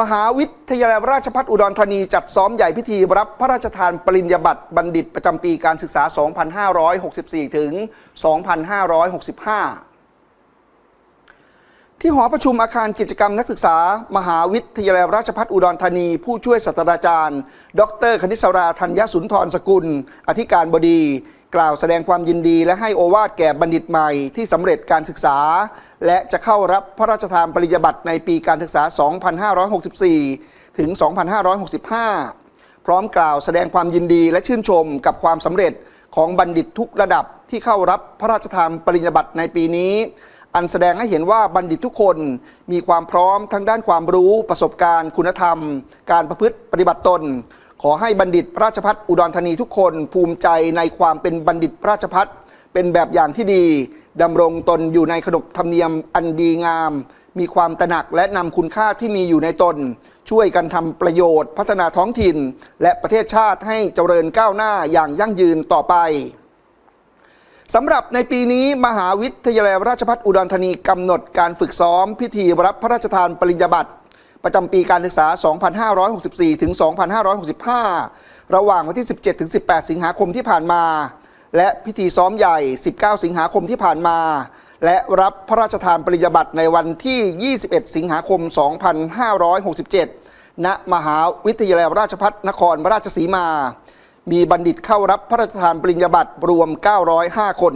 มหาวิทยาลัยราชภัฏอุดรธานีจัดซ้อมใหญ่พิธีรับพระราชทานปริญญาบัตรบัณฑิตประจำปีการศึกษา 2564 ถึง 2565ที่หอประชุมอาคารกิจกรรมนักศึกษา มหาวิทยาลัยราชภัฏอุดรธานี ผู้ช่วยศาสตราจารย์ ดร คณิษราธัญสุนทรสกุล อธิการบดี กล่าวแสดงความยินดีและให้โอวาทแก่บัณฑิตใหม่ที่สำเร็จการศึกษา และจะเข้ารับพระราชทานปริญญาบัตรในปีการศึกษา 2564 ถึง 2565 พร้อมกล่าวแสดงความยินดีและชื่นชมกับความสำเร็จของบัณฑิตทุกระดับที่เข้ารับพระราชทานปริญญาบัตรในปีนี้ อันแสดงให้เห็นว่าบัณฑิตทุกคนมีความพร้อมทั้งด้านความรู้ประสบการณ์ คุณธรรม การประพฤติปฏิบัติตน ขอให้บัณฑิตราชพัฒอุดรธานีทุกคนภูมิใจในความเป็นบัณฑิตราชพัฒเป็นแบบอย่างที่ดีดำรงตนอยู่ในขนบธรรมเนียมอันดีงาม มีความตระหนักและนำคุณค่าที่มีอยู่ในตน ช่วยกันทำประโยชน์พัฒนาท้องถิ่น และประเทศชาติให้เจริญก้าวหน้าอย่างยั่งยืนต่อไปสำหรับในปีนี้มหาวิทยาลัยราชภัฏอุดรธานีกำหนดการฝึกซ้อมพิธีรับพระราชทานปริญญาบัตร ประจำปีการศึกษา 2564 ถึง 2565 ระหว่างวันที่ 17 ถึง 18 สิงหาคมที่ผ่านมา และพิธีซ้อมใหญ่ 19 สิงหาคมที่ผ่านมา และรับพระราชทานปริญญาบัตรในวันที่ 21 สิงหาคม 2567 ณ มหาวิทยาลัยราชภัฏนครราชสีมา มีบัณฑิตเข้ารับพระราชทานปริญญาบัตรรวม 905 คน